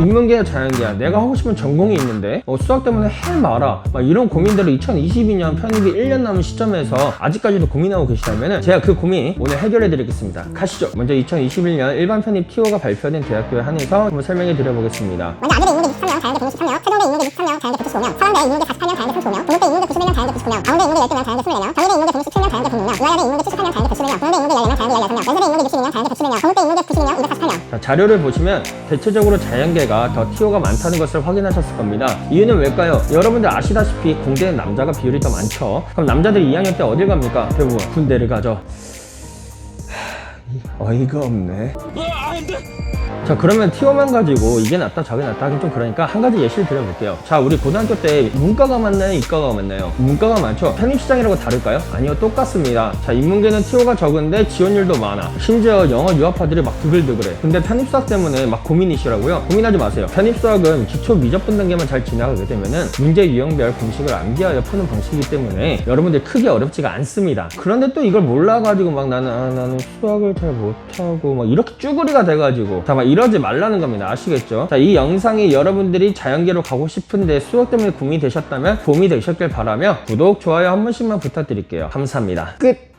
인문계야 자연계야. 내가 하고 싶은 전공이 있는데 어, 수학 때문에 해 마라. 막 이런 고민들을 2022년 편입이 1년 남은 시점에서 아직까지도 고민하고 계시다면 제가 그 고민 오늘 해결해 드리겠습니다. 가시죠. 먼저 2021년 일반 편입 TO가 발표된 대학교에 한해서 한번 설명해 드려보겠습니다. 먼저 아들의 인문계 23명, 자연계 163명, 세종대 인문계 63명, 자연계 195명, 서강대 인문계 48명, 자연계 35명, 동국대 인문계 91명, 자연계 99명, 강원대 인문계 12명, 자연계 24명, 경희대 인문계 167명, 자연계 106명, 의화여대 인문계 78명, 자연계 111명, 동대 인문계 14명, 자연계 16명, 연세대 인문계 62명, 자연계 111명, 동국대 인문계 92명, 248명. 자, 자료를 보시면 대체적으로 자연계가 더 TO가 많다는 것을 확인하셨을 겁니다. 이유는 왜일까요? 여러분들 아시다시피 공대는 남자가 비율이 더 많죠. 그럼 남자들이 2학년 때 어딜 갑니까? 대부분 군대를 가죠. 하, 어이가 없네. 자 그러면 티오만 가지고 이게 낫다 저게 낫다 하긴 좀 그러니까 한 가지 예시를 드려볼게요. 자 우리 고등학교 때 문과가 맞나요 이과가 맞나요? 문과가 많죠? 편입시장이라고 다를까요? 아니요 똑같습니다. 자 인문계는 티오가 적은데 지원율도 많아. 심지어 영어 유학파들이 막 두글두글해 근데 편입수학 때문에 막 고민이시라고요? 고민하지 마세요. 편입수학은 기초 미적분 단계만 잘 지나가게 되면은 문제 유형별 공식을 암기하여 푸는 방식이기 때문에 여러분들 크게 어렵지가 않습니다. 그런데 또 이걸 몰라가지고 막 나는 아, 나는 수학을 잘 못하고 막 이렇게 쭈구리가 돼가지고 자막 이러지 말라는 겁니다. 아시겠죠? 자 이 영상이 여러분들이 자연계로 가고 싶은데 수학 때문에 고민이 되셨다면 도움이 되셨길 바라며 구독 좋아요 한 번씩만 부탁드릴게요. 감사합니다. 끝